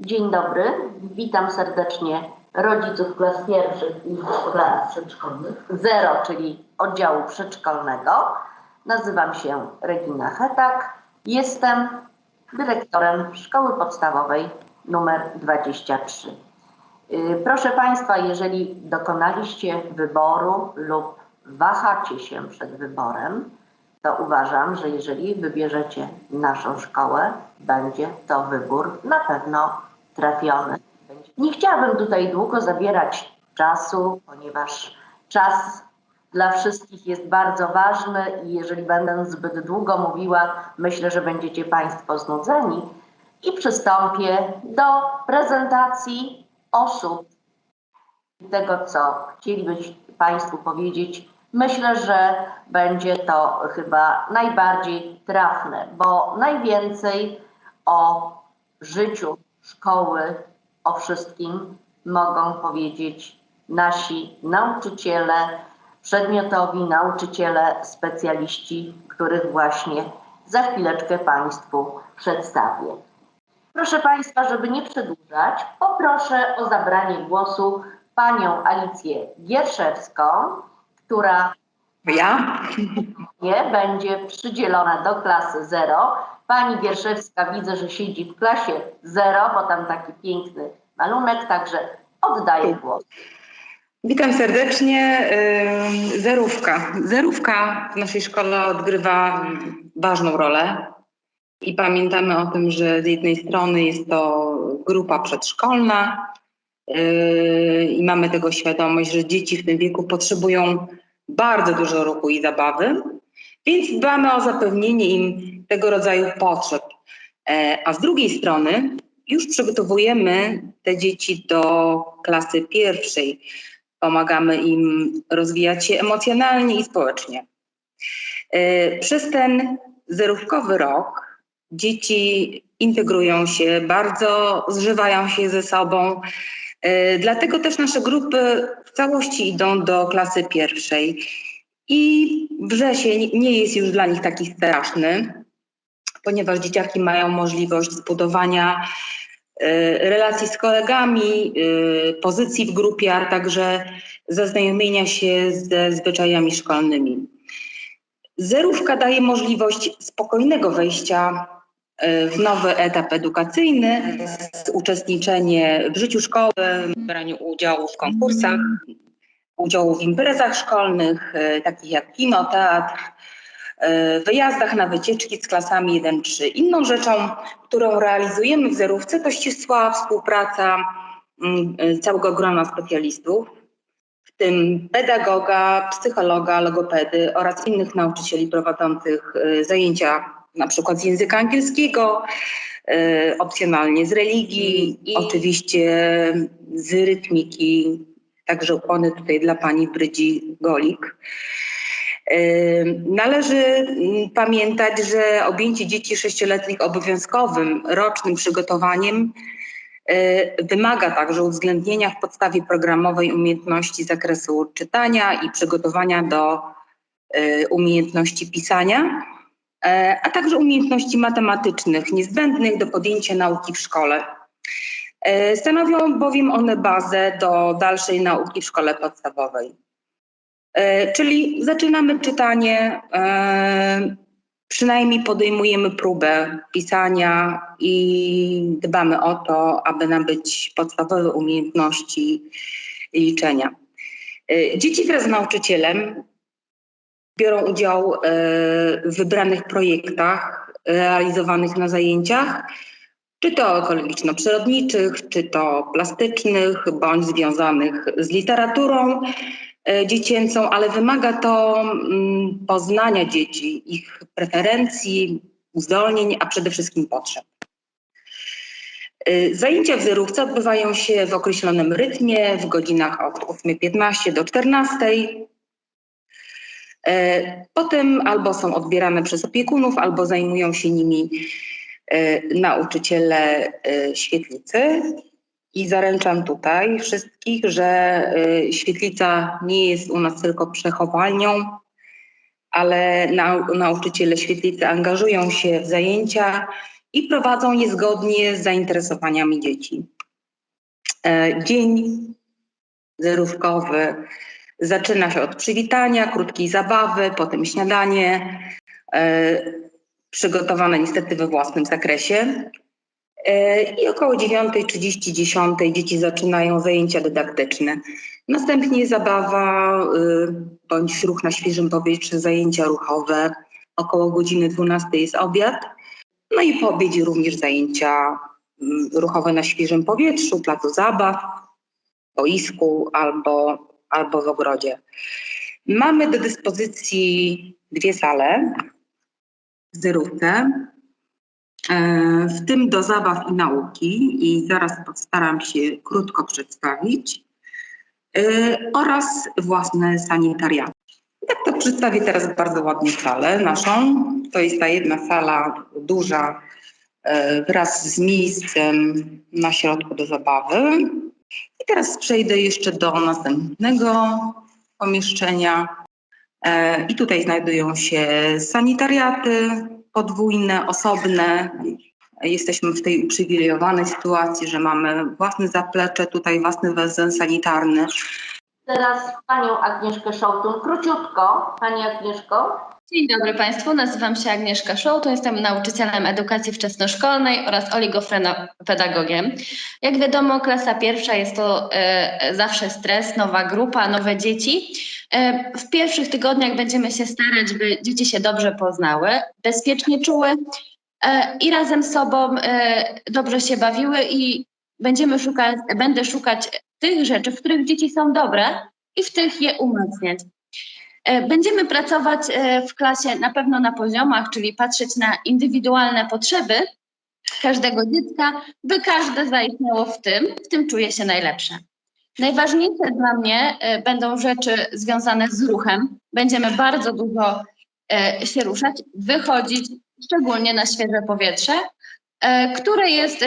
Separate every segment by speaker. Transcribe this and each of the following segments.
Speaker 1: Dzień dobry, witam serdecznie rodziców klas pierwszych i klas
Speaker 2: przedszkolnych.
Speaker 1: zero, czyli oddziału przedszkolnego. Nazywam się Regina Hetak, jestem dyrektorem szkoły podstawowej numer 23. Yy, Proszę Państwa, jeżeli dokonaliście wyboru lub wahacie się przed wyborem, to uważam, że jeżeli wybierzecie naszą szkołę, będzie to wybór na pewno trafiony. Nie chciałabym tutaj długo zabierać czasu, ponieważ czas dla wszystkich jest bardzo ważny i jeżeli będę zbyt długo mówiła, myślę, że będziecie Państwo znudzeni i przystąpię do prezentacji osób tego, co chcielibyśmy Państwu powiedzieć, myślę, że będzie to chyba najbardziej trafne, bo najwięcej o życiu szkoły, o wszystkim mogą powiedzieć nasi nauczyciele, przedmiotowi nauczyciele, specjaliści, których właśnie za chwileczkę Państwu przedstawię. Proszę Państwa, żeby nie przedłużać, poproszę o zabranie głosu panią Alicję Gierszewską, która
Speaker 2: Ja?
Speaker 1: nie będzie przydzielona do klasy 0. Pani Gierszewska widzę, że siedzi w klasie 0, bo tam taki piękny malunek, także oddaję głos.
Speaker 2: Witam serdecznie. Zerówka. Zerówka w naszej szkole odgrywa ważną rolę. I pamiętamy o tym, że z jednej strony jest to grupa przedszkolna yy, i mamy tego świadomość, że dzieci w tym wieku potrzebują bardzo dużo ruchu i zabawy, więc dbamy o zapewnienie im tego rodzaju potrzeb. E, A z drugiej strony już przygotowujemy te dzieci do klasy pierwszej. Pomagamy im rozwijać się emocjonalnie i społecznie. E, Przez ten zerówkowy rok dzieci integrują się, bardzo zżywają się ze sobą. E, Dlatego też nasze grupy w całości idą do klasy pierwszej. I wrzesień nie jest już dla nich taki straszny, ponieważ dzieciaki mają możliwość zbudowania e, relacji z kolegami, e, pozycji w grupie, a także zaznajomienia się ze zwyczajami szkolnymi. Zerówka daje możliwość spokojnego wejścia e, w nowy etap edukacyjny, uczestniczenie w życiu szkoły, braniu udziału w konkursach, udziału w imprezach szkolnych, e, takich jak kino, teatr, e, wyjazdach na wycieczki z klasami 1-3. Inną rzeczą, którą realizujemy w Zerówce, to ścisła współpraca mm, e, całego grona specjalistów, w tym pedagoga, psychologa, logopedy oraz innych nauczycieli prowadzących zajęcia na przykład z języka angielskiego, opcjonalnie z religii i oczywiście z rytmiki. Także ukłony tutaj dla pani Brydzi Golik. Należy mm, pamiętać, że objęcie dzieci sześcioletnich obowiązkowym rocznym przygotowaniem e, wymaga także uwzględnienia w podstawie programowej umiejętności zakresu czytania i przygotowania do e, umiejętności pisania, e, a także umiejętności matematycznych niezbędnych do podjęcia nauki w szkole. E, Stanowią bowiem one bazę do dalszej nauki w szkole podstawowej. E, Czyli zaczynamy czytanie, e, przynajmniej podejmujemy próbę pisania i dbamy o to, aby nabyć podstawowe umiejętności liczenia. Dzieci wraz z nauczycielem biorą udział w wybranych projektach realizowanych na zajęciach, czy to ekologiczno-przyrodniczych, czy to plastycznych, bądź związanych z literaturą e, dziecięcą, ale wymaga to mm, poznania dzieci, ich preferencji, uzdolnień, a przede wszystkim potrzeb. E, Zajęcia w zerówce odbywają się w określonym rytmie, w godzinach od 8.15 do 14.00. E, Potem albo są odbierane przez opiekunów, albo zajmują się nimi nauczyciele e, świetlicy. I zaręczam tutaj wszystkich, że e, świetlica nie jest u nas tylko przechowalnią, ale nau nauczyciele świetlicy angażują się w zajęcia i prowadzą je zgodnie z zainteresowaniami dzieci. E, Dzień zerówkowy zaczyna się od przywitania, krótkiej zabawy, potem śniadanie, e, przygotowane niestety we własnym zakresie. E, I około 9.30, 10 dzieci zaczynają zajęcia dydaktyczne. Następnie zabawa y, bądź ruch na świeżym powietrzu, zajęcia ruchowe. Około godziny 12 jest obiad. No i po obiedzie również zajęcia mm, ruchowe na świeżym powietrzu, placu zabaw, boisku albo, albo w ogrodzie. Mamy do dyspozycji dwie sale w zerówce, w tym do zabaw i nauki i zaraz postaram się krótko przedstawić e, oraz własne sanitariaty. Jak to przedstawię teraz bardzo ładnie salę naszą. To jest ta jedna sala duża e, wraz z miejscem na środku do zabawy. I teraz przejdę jeszcze do następnego pomieszczenia. E, I tutaj znajdują się sanitariaty podwójne, osobne. Jesteśmy w tej uprzywilejowanej sytuacji, że mamy własne zaplecze, tutaj własny wezeń sanitarny.
Speaker 1: Teraz panią Agnieszkę Szołtun, króciutko. Pani Agnieszko.
Speaker 3: Dzień dobry Państwu, nazywam się Agnieszka Szołto, jestem nauczycielem edukacji wczesnoszkolnej oraz oligofrenopedagogiem. Jak wiadomo, klasa pierwsza jest to e, zawsze stres, nowa grupa, nowe dzieci. E, w pierwszych tygodniach będziemy się starać, by dzieci się dobrze poznały, bezpiecznie czuły e, i razem z sobą e, dobrze się bawiły i będziemy szukać, będę szukać tych rzeczy, w których dzieci są dobre i w tych je umacniać. Będziemy pracować w klasie na pewno na poziomach, czyli patrzeć na indywidualne potrzeby każdego dziecka, by każde zaistniało w tym, w tym czuje się najlepsze. Najważniejsze dla mnie e, będą rzeczy związane z ruchem. Będziemy bardzo dużo e, się ruszać, wychodzić, szczególnie na świeże powietrze, e, które jest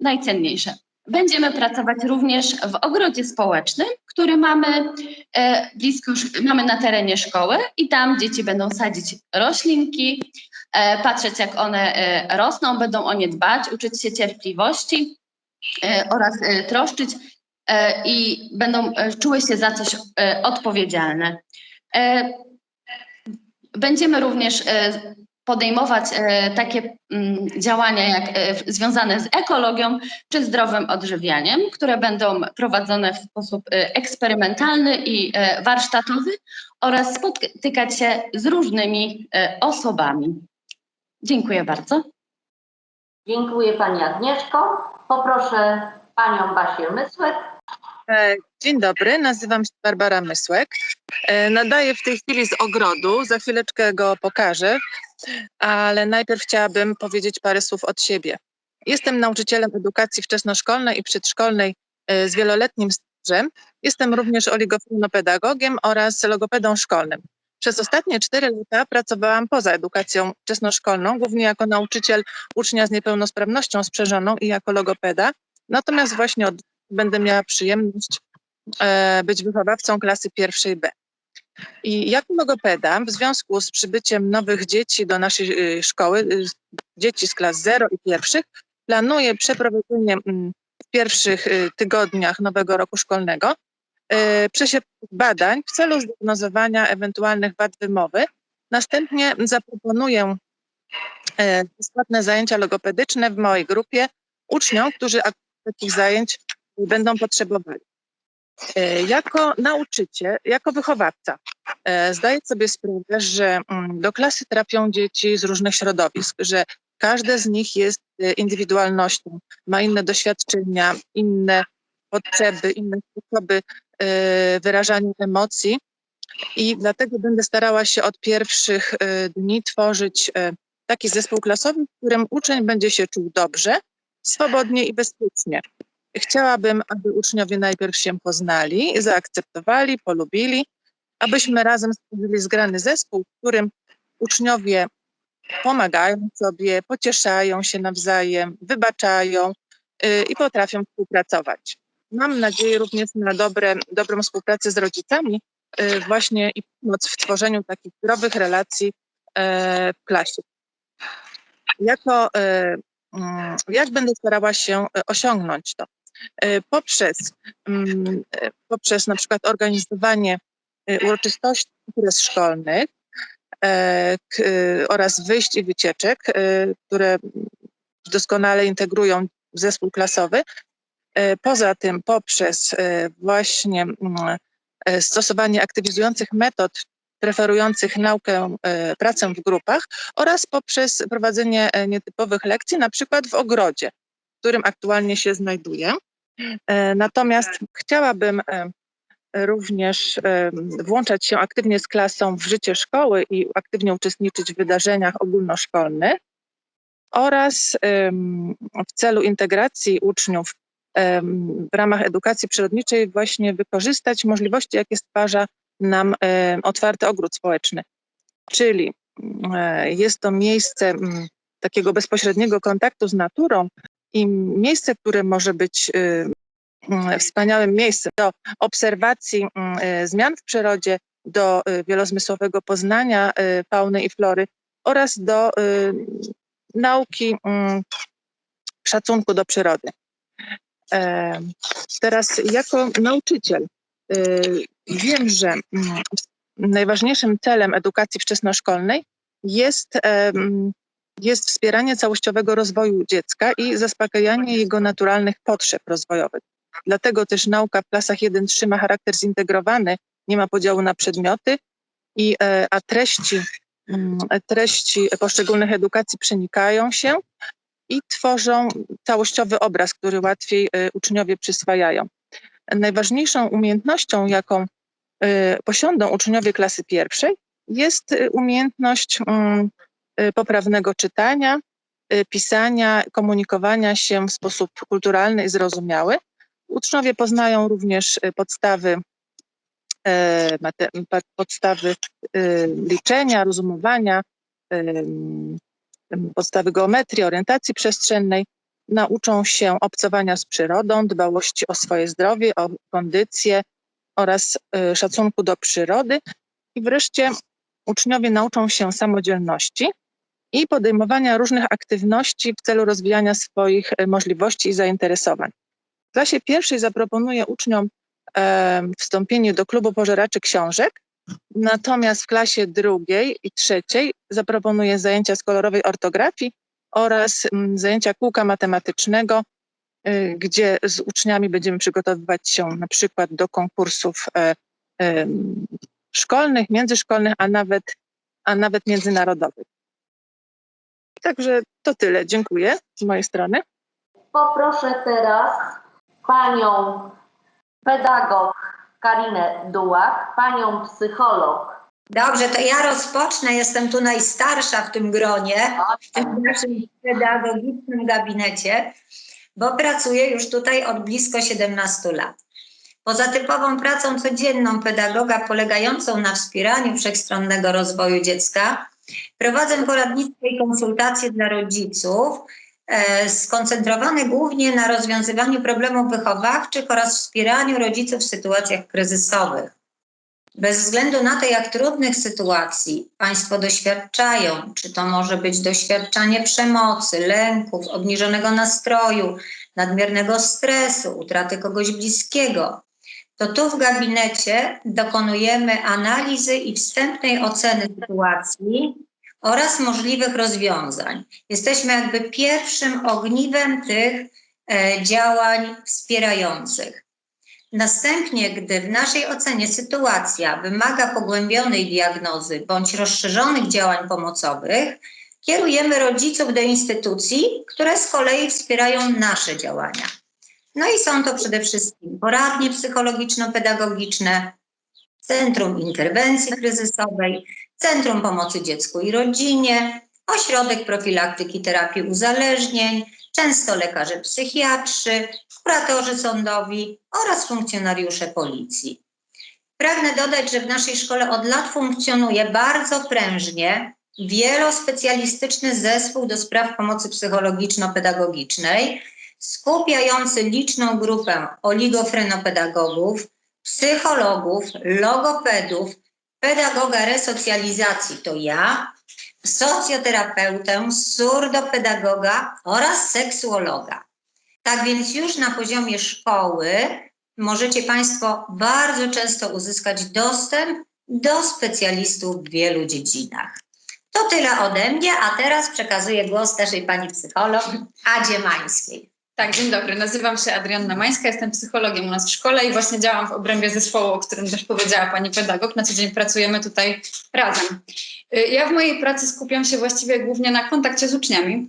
Speaker 3: najcenniejsze. Będziemy pracować również w ogrodzie społecznym, który mamy blisko, mamy na terenie szkoły i tam dzieci będą sadzić roślinki, patrzeć jak one rosną, będą o nie dbać, uczyć się cierpliwości oraz troszczyć i będą e, czuły się za coś e, odpowiedzialne. E, Będziemy również e, podejmować e, takie mm, działania jak e, związane z ekologią czy zdrowym odżywianiem, które będą prowadzone w sposób e, eksperymentalny i e, warsztatowy oraz spotykać się z różnymi e, osobami. Dziękuję bardzo.
Speaker 1: Dziękuję pani Agnieszko. Poproszę panią Basię Mysłek.
Speaker 4: E, Dzień dobry, nazywam się Barbara Mysłek. E, Nadaję w tej chwili z ogrodu, za chwileczkę go pokażę, ale najpierw chciałabym powiedzieć parę słów od siebie. Jestem nauczycielem edukacji wczesnoszkolnej i przedszkolnej e, z wieloletnim stażem. Jestem również oligofrenopedagogiem oraz logopedą szkolnym. Przez ostatnie cztery lata pracowałam poza edukacją wczesnoszkolną, głównie jako nauczyciel ucznia z niepełnosprawnością sprzężoną i jako logopeda. Natomiast właśnie od będę miała przyjemność e, być wychowawcą klasy pierwszej B. I jako logopeda, w związku z przybyciem nowych dzieci do naszej y, szkoły, y, dzieci z klas 0 i pierwszych, planuję przeprowadzenie mm, w pierwszych y, tygodniach nowego roku szkolnego y, przesiewowych badań w celu zdiagnozowania ewentualnych wad wymowy. Następnie zaproponuję e, bezpłatne zajęcia logopedyczne w małej grupie uczniom, którzy takich zajęć będą potrzebowali. E, Jako nauczyciel, jako wychowawca e, zdaję sobie sprawę, że mm, do klasy trafią dzieci z różnych środowisk, że każde z nich jest e, indywidualnością, ma inne doświadczenia, inne potrzeby, inne sposoby wyrażania emocji i dlatego będę starała się od pierwszych dni tworzyć taki zespół klasowy, w którym uczeń będzie się czuł dobrze, swobodnie i bezpiecznie. Chciałabym, aby uczniowie najpierw się poznali, zaakceptowali, polubili, abyśmy razem stworzyli zgrany zespół, w którym uczniowie pomagają sobie, pocieszają się nawzajem, wybaczają y, i potrafią współpracować. Mam nadzieję również na dobre, dobrą współpracę z rodzicami y, właśnie i pomoc w tworzeniu takich zdrowych relacji e, w klasie. Jako e, mm, jak będę starała się e, osiągnąć to? E, Poprzez, mm, e, poprzez na przykład organizowanie e, uroczystości imprez szkolnych oraz wyjść i wycieczek, które doskonale integrują zespół klasowy. Poza tym poprzez właśnie mm, stosowanie aktywizujących metod preferujących naukę, pracę w grupach oraz poprzez prowadzenie nietypowych lekcji, na przykład w ogrodzie, którym aktualnie się znajduję. E, Natomiast chciałabym e, również e, włączać się aktywnie z klasą w życie szkoły i aktywnie uczestniczyć w wydarzeniach ogólnoszkolnych oraz w celu integracji uczniów w ramach edukacji przyrodniczej właśnie wykorzystać możliwości, jakie stwarza nam otwarty ogród społeczny. Czyli jest to miejsce mm, takiego bezpośredniego kontaktu z naturą i miejsce, które może być e, mm, wspaniałym miejscem do obserwacji e, zmian w przyrodzie, do wielozmysłowego poznania fauny i flory oraz do nauki szacunku do przyrody. E, Teraz jako nauczyciel wiem, że mm, najważniejszym celem edukacji wczesnoszkolnej jest, jest wspieranie całościowego rozwoju dziecka i zaspokajanie jego naturalnych potrzeb rozwojowych. Dlatego też nauka w klasach 1-3 ma charakter zintegrowany, nie ma podziału na przedmioty, i, e, a treści, mm, treści poszczególnych edukacji przenikają się i tworzą całościowy obraz, który łatwiej e, uczniowie przyswajają. Najważniejszą umiejętnością, jaką e, posiądą uczniowie klasy pierwszej, jest e, umiejętność mm, e, poprawnego czytania, e, pisania, komunikowania się w sposób kulturalny i zrozumiały. Uczniowie poznają również e, podstawy, podstawy liczenia, rozumowania, podstawy geometrii, orientacji przestrzennej. Nauczą się obcowania z przyrodą, dbałości o swoje zdrowie, o kondycję oraz szacunku do przyrody. I wreszcie uczniowie nauczą się samodzielności i podejmowania różnych aktywności w celu rozwijania swoich e, możliwości i zainteresowań. W klasie pierwszej zaproponuję uczniom e, wstąpienie do klubu pożeraczy książek, natomiast w klasie drugiej i trzeciej zaproponuję zajęcia z kolorowej ortografii oraz zajęcia kółka matematycznego, y, gdzie z uczniami będziemy przygotowywać się na przykład do konkursów e, szkolnych, międzyszkolnych, a nawet, a nawet międzynarodowych. Także to tyle. Dziękuję z mojej strony.
Speaker 1: Poproszę teraz panią pedagog Karinę Dułak, panią psycholog
Speaker 5: Dobrze, to ja rozpocznę. Jestem tu najstarsza w tym gronie, w tym naszym pedagogicznym gabinecie, bo pracuję już tutaj od blisko 17 lat. Poza typową pracą codzienną pedagoga polegającą na wspieraniu wszechstronnego rozwoju dziecka, prowadzę poradnictwo i konsultacje dla rodziców, e, skoncentrowane głównie na rozwiązywaniu problemów wychowawczych oraz wspieraniu rodziców w sytuacjach kryzysowych. Bez względu na to, jak trudnych sytuacji Państwo doświadczają, czy to może być doświadczanie przemocy, lęków, obniżonego nastroju, nadmiernego stresu, utraty kogoś bliskiego, to tu w gabinecie dokonujemy analizy i wstępnej oceny sytuacji oraz możliwych rozwiązań. Jesteśmy jakby pierwszym ogniwem tych e, działań wspierających. Następnie, gdy w naszej ocenie sytuacja wymaga pogłębionej diagnozy bądź rozszerzonych działań pomocowych, kierujemy rodziców do instytucji, które z kolei wspierają nasze działania. No i są to przede wszystkim poradnie psychologiczno-pedagogiczne, Centrum Interwencji Kryzysowej, Centrum Pomocy Dziecku i Rodzinie, Ośrodek Profilaktyki Terapii Uzależnień, często lekarze psychiatrzy, kuratorzy sądowi oraz funkcjonariusze policji. Pragnę dodać, że w naszej szkole od lat funkcjonuje bardzo prężnie wielospecjalistyczny zespół do spraw pomocy psychologiczno-pedagogicznej, skupiający liczną grupę oligofrenopedagogów, psychologów, logopedów, pedagoga resocjalizacji to ja, socjoterapeutę, surdopedagoga oraz seksuologa. Tak więc już na poziomie szkoły możecie Państwo bardzo często uzyskać dostęp do specjalistów w wielu dziedzinach. To tyle ode mnie, a teraz przekazuję głos naszej pani psycholog Adzie Mańskiej.
Speaker 6: Tak, dzień dobry. Nazywam się Adrianna Mańska, jestem psychologiem u nas w szkole i właśnie działam w obrębie zespołu, o którym też powiedziała pani pedagog. Na co dzień pracujemy tutaj razem. Y, Ja w mojej pracy skupiam się właściwie głównie na kontakcie z uczniami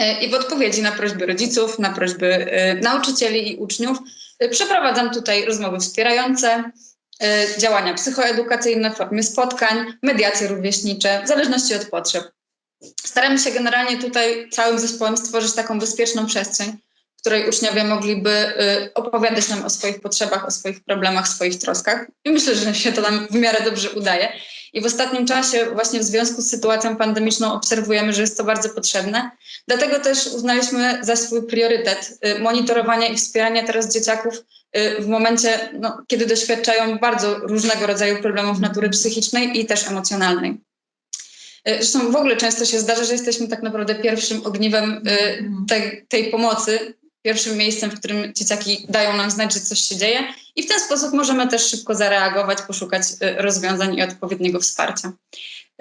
Speaker 6: y, i w odpowiedzi na prośby rodziców, na prośby y, nauczycieli i uczniów przeprowadzam tutaj rozmowy wspierające, działania psychoedukacyjne w formie spotkań, mediacje rówieśnicze, w zależności od potrzeb. Staramy się generalnie tutaj całym zespołem stworzyć taką bezpieczną przestrzeń, w której uczniowie mogliby y, opowiadać nam o swoich potrzebach, o swoich problemach, swoich troskach. I myślę, że się to nam w miarę dobrze udaje. I w ostatnim czasie, właśnie w związku z sytuacją pandemiczną, obserwujemy, że jest to bardzo potrzebne. Dlatego też uznaliśmy za swój priorytet y, monitorowania i wspierania teraz dzieciaków y, w momencie, no, kiedy doświadczają bardzo różnego rodzaju problemów natury psychicznej i też emocjonalnej. Zresztą w ogóle często się zdarza, że jesteśmy tak naprawdę pierwszym ogniwem tej, tej pomocy, pierwszym miejscem, w którym dzieciaki dają nam znać, że coś się dzieje i w ten sposób możemy też szybko zareagować, poszukać y, rozwiązań i odpowiedniego wsparcia.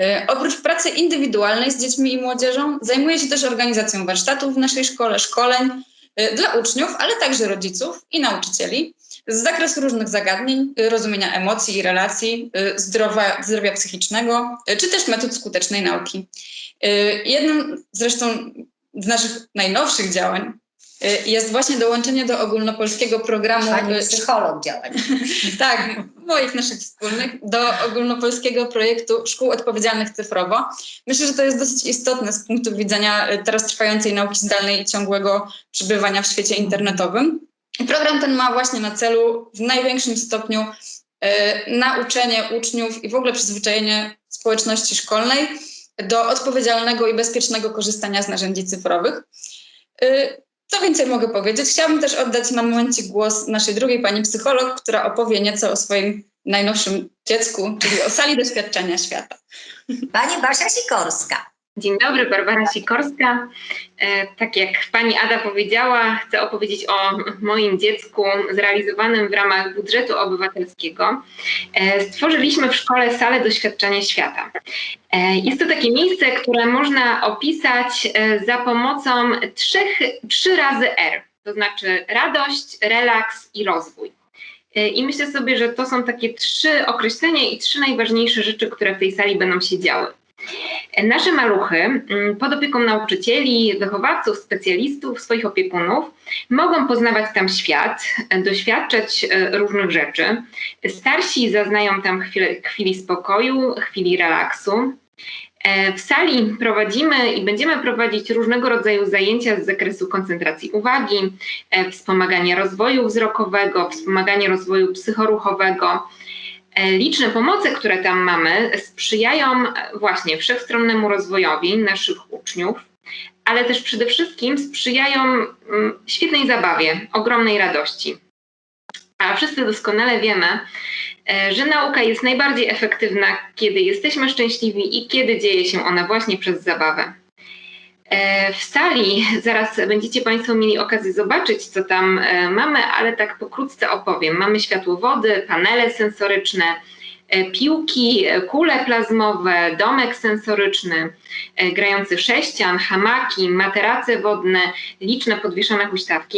Speaker 6: Y, Oprócz pracy indywidualnej z dziećmi i młodzieżą zajmuję się też organizacją warsztatów w naszej szkole, szkoleń y, dla uczniów, ale także rodziców i nauczycieli z zakresu różnych zagadnień, rozumienia emocji i relacji, zdrowia, zdrowia psychicznego, czy też metod skutecznej nauki. Jednym zresztą z naszych najnowszych działań jest właśnie dołączenie do ogólnopolskiego programu
Speaker 5: Pani
Speaker 6: y,
Speaker 5: psycholog działań.
Speaker 6: tak, moich naszych wspólnych, do ogólnopolskiego projektu Szkół Odpowiedzialnych Cyfrowo. Myślę, że to jest dosyć istotne z punktu widzenia y, teraz trwającej nauki zdalnej i ciągłego przebywania w świecie internetowym. Program ten ma właśnie na celu w największym stopniu y, nauczenie uczniów i w ogóle przyzwyczajenie społeczności szkolnej do odpowiedzialnego i bezpiecznego korzystania z narzędzi cyfrowych. Co więcej mogę powiedzieć? Chciałabym też oddać na momencie głos naszej drugiej pani psycholog, która opowie nieco o swoim najnowszym dziecku, czyli o sali doświadczenia świata.
Speaker 5: Pani Basia Sikorska.
Speaker 7: Dzień dobry, Barbara Sikorska. E, tak jak pani Ada powiedziała, chcę opowiedzieć o moim dziecku zrealizowanym w ramach budżetu obywatelskiego. E, stworzyliśmy w szkole salę doświadczenia świata. E, jest to takie miejsce, które można opisać za pomocą trzech, trzy razy R, to znaczy radość, relaks i rozwój. I myślę sobie, że to są takie trzy określenia i trzy najważniejsze rzeczy, które w tej sali będą się działy. Nasze maluchy mm, pod opieką nauczycieli, wychowawców, specjalistów, swoich opiekunów mogą poznawać tam świat, doświadczać e, różnych rzeczy. Starsi zaznają tam chwilę, chwili spokoju, chwili relaksu. E, W sali prowadzimy i będziemy prowadzić różnego rodzaju zajęcia z zakresu koncentracji uwagi, e, wspomagania rozwoju wzrokowego, wspomagania rozwoju psychoruchowego. E, Liczne pomoce, które tam mamy, sprzyjają właśnie wszechstronnemu rozwojowi naszych uczniów, ale też przede wszystkim sprzyjają mm, świetnej zabawie, ogromnej radości. A wszyscy doskonale wiemy, e, że nauka jest najbardziej efektywna, kiedy jesteśmy szczęśliwi i kiedy dzieje się ona właśnie przez zabawę. E, W sali zaraz będziecie Państwo mieli okazję zobaczyć, co tam e, mamy, ale tak pokrótce opowiem. Mamy światłowody, panele sensoryczne, e, piłki, kule plazmowe, domek sensoryczny, grający sześcian, hamaki, materace wodne, liczne podwieszone huśtawki.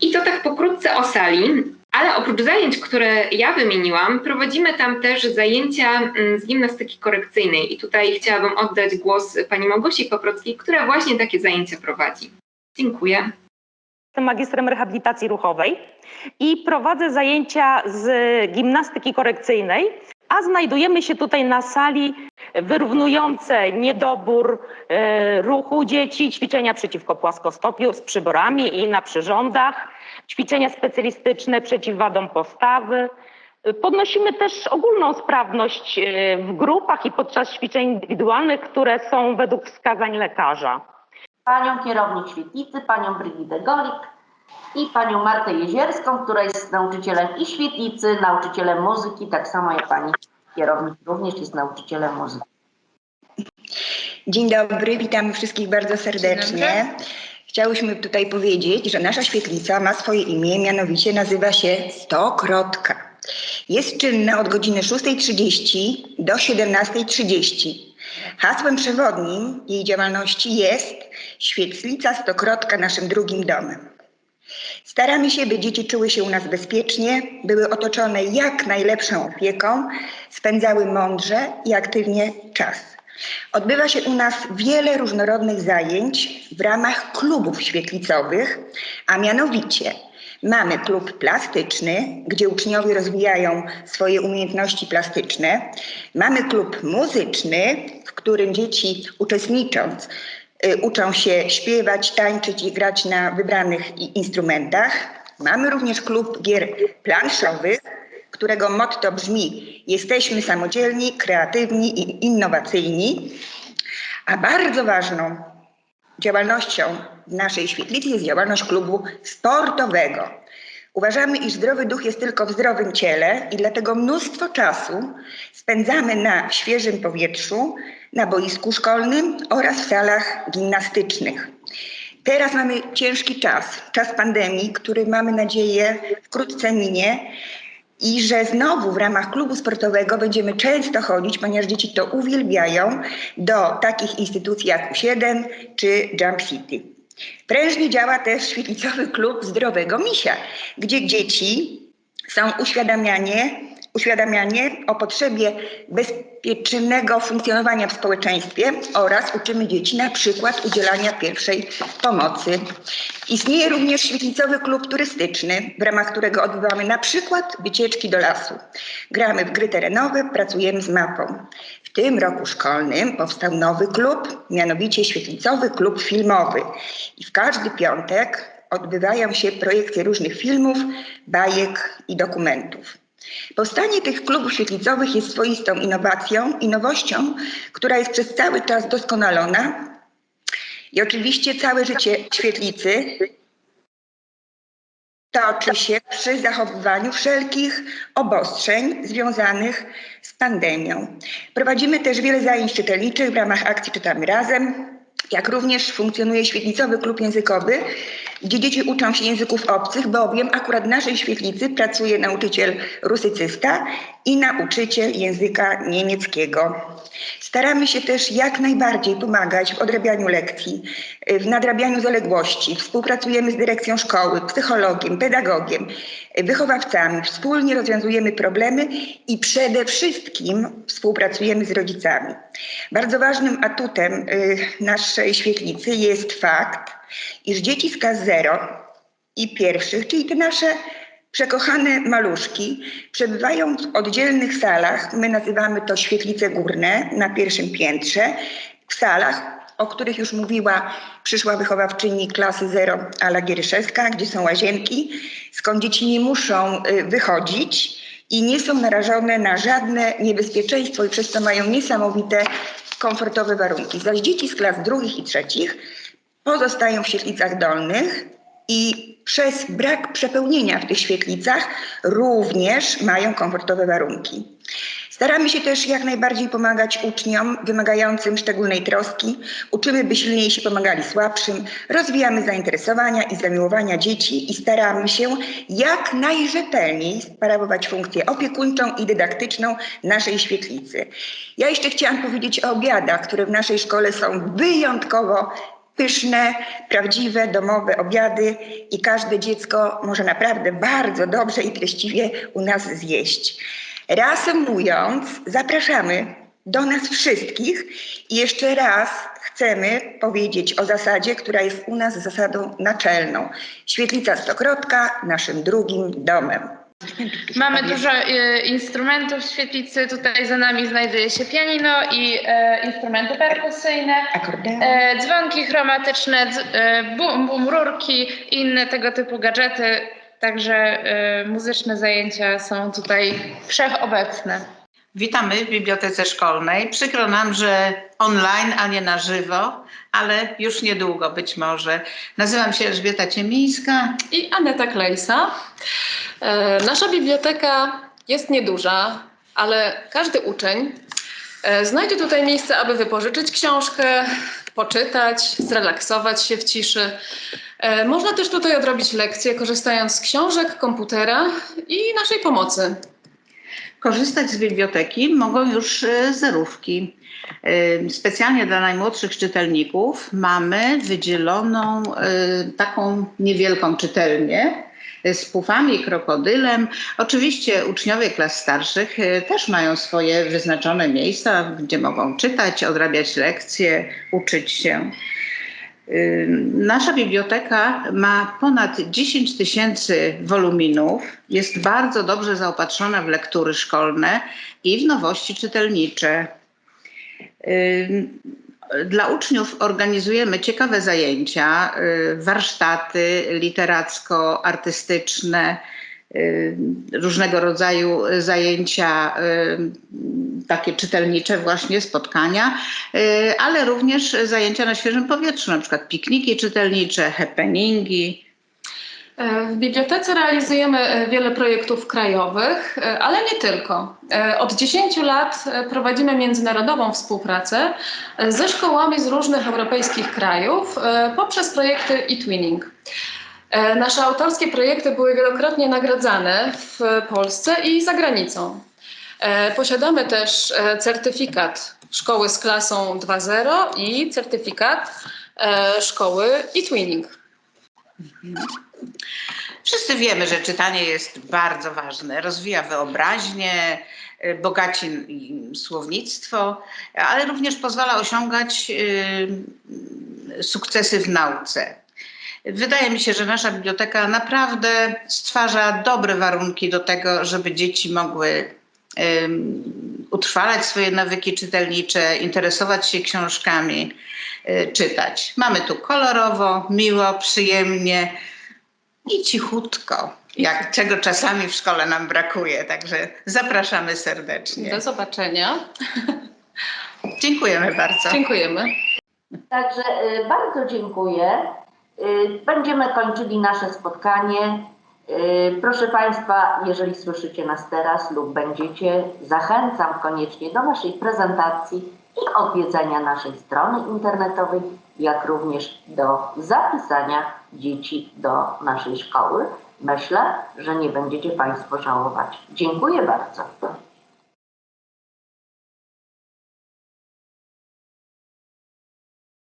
Speaker 7: I to tak pokrótce o sali. Ale oprócz zajęć, które ja wymieniłam, prowadzimy tam też zajęcia mm, z gimnastyki korekcyjnej. I tutaj chciałabym oddać głos pani Małgosi Poprockiej, która właśnie takie zajęcia prowadzi. Dziękuję.
Speaker 8: Jestem magistrem rehabilitacji ruchowej i prowadzę zajęcia z gimnastyki korekcyjnej, a znajdujemy się tutaj na sali wyrównujące niedobór e, ruchu dzieci, ćwiczenia przeciwko płaskostopiu z przyborami i na przyrządach, ćwiczenia specjalistyczne przeciw wadom postawy. Podnosimy też ogólną sprawność e, w grupach i podczas ćwiczeń indywidualnych, które są według wskazań lekarza.
Speaker 1: Panią kierownik świetlicy, panią Brygidę Golik i panią Martę Jezierską, która jest nauczycielem i świetlicy, nauczycielem muzyki, tak samo jak pani kierownik również jest nauczycielem muzyki.
Speaker 9: Dzień dobry, witamy wszystkich bardzo serdecznie. Chciałyśmy tutaj powiedzieć, że nasza świetlica ma swoje imię, mianowicie nazywa się Stokrotka. Jest czynna od godziny 6.30 do 17.30. Hasłem przewodnim jej działalności jest Świetlica Stokrotka naszym drugim domem. Staramy się, by dzieci czuły się u nas bezpiecznie, były otoczone jak najlepszą opieką, spędzały mądrze i aktywnie czas. Odbywa się u nas wiele różnorodnych zajęć w ramach klubów świetlicowych, a mianowicie mamy klub plastyczny, gdzie uczniowie rozwijają swoje umiejętności plastyczne. Mamy klub muzyczny, w którym dzieci uczestnicząc y, uczą się śpiewać, tańczyć i grać na wybranych instrumentach. Mamy również klub gier planszowych, którego motto brzmi: Jesteśmy samodzielni, kreatywni i innowacyjni. A bardzo ważną działalnością w naszej świetlicy jest działalność klubu sportowego. Uważamy, iż zdrowy duch jest tylko w zdrowym ciele i dlatego mnóstwo czasu spędzamy na świeżym powietrzu, na boisku szkolnym oraz w salach gimnastycznych. Teraz mamy ciężki czas, czas pandemii, który mamy nadzieję wkrótce minie i że znowu w ramach klubu sportowego będziemy często chodzić, ponieważ dzieci to uwielbiają, do takich instytucji jak U7 czy Jump City. Prężnie działa też świetlicowy klub Zdrowego Misia, gdzie dzieci są uświadamianie, uświadamianie o potrzebie bezpiecznego funkcjonowania w społeczeństwie oraz uczymy dzieci na przykład udzielania pierwszej pomocy. Istnieje również świetlicowy klub turystyczny, w ramach którego odbywamy na przykład wycieczki do lasu. Gramy w gry terenowe, pracujemy z mapą. W tym roku szkolnym powstał nowy klub, mianowicie Świetlicowy Klub Filmowy. I w każdy piątek odbywają się projekcje różnych filmów, bajek i dokumentów. Powstanie tych klubów świetlicowych jest swoistą innowacją i nowością, która jest przez cały czas doskonalona. I oczywiście całe życie świetlicy toczy się przy zachowywaniu wszelkich obostrzeń związanych z pandemią. Prowadzimy też wiele zajęć czytelniczych w ramach akcji Czytamy Razem, jak również funkcjonuje świetlicowy klub językowy, gdzie dzieci uczą się języków obcych, bowiem akurat w naszej świetlicy pracuje nauczyciel rusycysta i nauczyciel języka niemieckiego. Staramy się też jak najbardziej pomagać w odrabianiu lekcji, w nadrabianiu zaległości. Współpracujemy z dyrekcją szkoły, psychologiem, pedagogiem, wychowawcami. Wspólnie rozwiązujemy problemy i przede wszystkim współpracujemy z rodzicami. Bardzo ważnym atutem y, naszej świetlicy jest fakt, iż dzieci z klas zero i pierwszych, czyli te nasze przekochane maluszki, przebywają w oddzielnych salach, my nazywamy to świetlice górne na pierwszym piętrze, w salach, o których już mówiła przyszła wychowawczyni klasy zero Ala Gieryszewska, gdzie są łazienki, skąd dzieci nie muszą y, wychodzić i nie są narażone na żadne niebezpieczeństwo i przez to mają niesamowite, komfortowe warunki. Zaś dzieci z klas drugich i trzecich pozostają w świetlicach dolnych i przez brak przepełnienia w tych świetlicach również mają komfortowe warunki. Staramy się też jak najbardziej pomagać uczniom wymagającym szczególnej troski. Uczymy, by silniejsi pomagali słabszym, rozwijamy zainteresowania i zamiłowania dzieci i staramy się jak najrzetelniej sprawować funkcję opiekuńczą i dydaktyczną naszej świetlicy. Ja jeszcze chciałam powiedzieć o obiadach, które w naszej szkole są wyjątkowo pyszne, prawdziwe, domowe obiady i każde dziecko może naprawdę bardzo dobrze i treściwie u nas zjeść. Reasumując, zapraszamy do nas wszystkich i jeszcze raz chcemy powiedzieć o zasadzie, która jest u nas zasadą naczelną. Świetlica Stokrotka naszym drugim domem.
Speaker 10: Mamy dużo e, instrumentów w świetlicy. Tutaj za nami znajduje się pianino i e, instrumenty perkusyjne, e, dzwonki chromatyczne, dz, e, bum, bum, rurki i inne tego typu gadżety. Także muzyczne zajęcia są tutaj wszechobecne.
Speaker 11: Witamy w Bibliotece Szkolnej. Przykro nam, że online, a nie na żywo, ale już niedługo być może. Nazywam się Elżbieta Ciemińska.
Speaker 12: i Aneta Klejsa. E, Nasza biblioteka jest nieduża, ale każdy uczeń E, Znajdzie tutaj miejsce, aby wypożyczyć książkę, poczytać, zrelaksować się w ciszy. E, Można też tutaj odrobić lekcje, korzystając z książek, komputera i naszej pomocy.
Speaker 11: Korzystać z biblioteki mogą już e, zerówki. Specjalnie dla najmłodszych czytelników mamy wydzieloną e, taką niewielką czytelnię e, z pufami krokodylem. Oczywiście uczniowie klas starszych też mają swoje wyznaczone miejsca, gdzie mogą czytać, odrabiać lekcje, uczyć się. Nasza biblioteka ma ponad 10 tysięcy woluminów, jest bardzo dobrze zaopatrzona w lektury szkolne i w nowości czytelnicze. Dla uczniów organizujemy ciekawe zajęcia, y, warsztaty literacko-artystyczne, różnego rodzaju zajęcia y, takie czytelnicze właśnie, spotkania, y, ale również zajęcia na świeżym powietrzu, na przykład pikniki czytelnicze, happeningi.
Speaker 12: E, W bibliotece realizujemy e, wiele projektów krajowych, e, ale nie tylko. Od 10 lat prowadzimy międzynarodową współpracę ze szkołami z różnych europejskich krajów poprzez projekty e-twinning. E, Nasze autorskie projekty były wielokrotnie nagradzane w Polsce i za granicą. E, Posiadamy też e, certyfikat szkoły z klasą 2.0 i certyfikat szkoły e-twinning.
Speaker 11: Wszyscy wiemy, że czytanie jest bardzo ważne, rozwija wyobraźnię, bogaci słownictwo, ale również pozwala osiągać y, sukcesy w nauce. Wydaje mi się, że nasza biblioteka naprawdę stwarza dobre warunki do tego, żeby dzieci mogły ym, utrwalać swoje nawyki czytelnicze, interesować się książkami, y, czytać. Mamy tu kolorowo, miło, przyjemnie i cichutko, jak czego czasami w szkole nam brakuje. Także zapraszamy serdecznie.
Speaker 12: Do zobaczenia.
Speaker 11: Dziękujemy bardzo.
Speaker 12: Dziękujemy.
Speaker 1: Także y, bardzo dziękuję. Y, Będziemy kończyli nasze spotkanie. Y, Proszę Państwa, jeżeli słyszycie nas teraz lub będziecie, zachęcam koniecznie do naszej prezentacji i odwiedzenia naszej strony internetowej, jak również do zapisania dzieci do naszej szkoły. Myślę, że nie będziecie Państwo żałować. Dziękuję bardzo.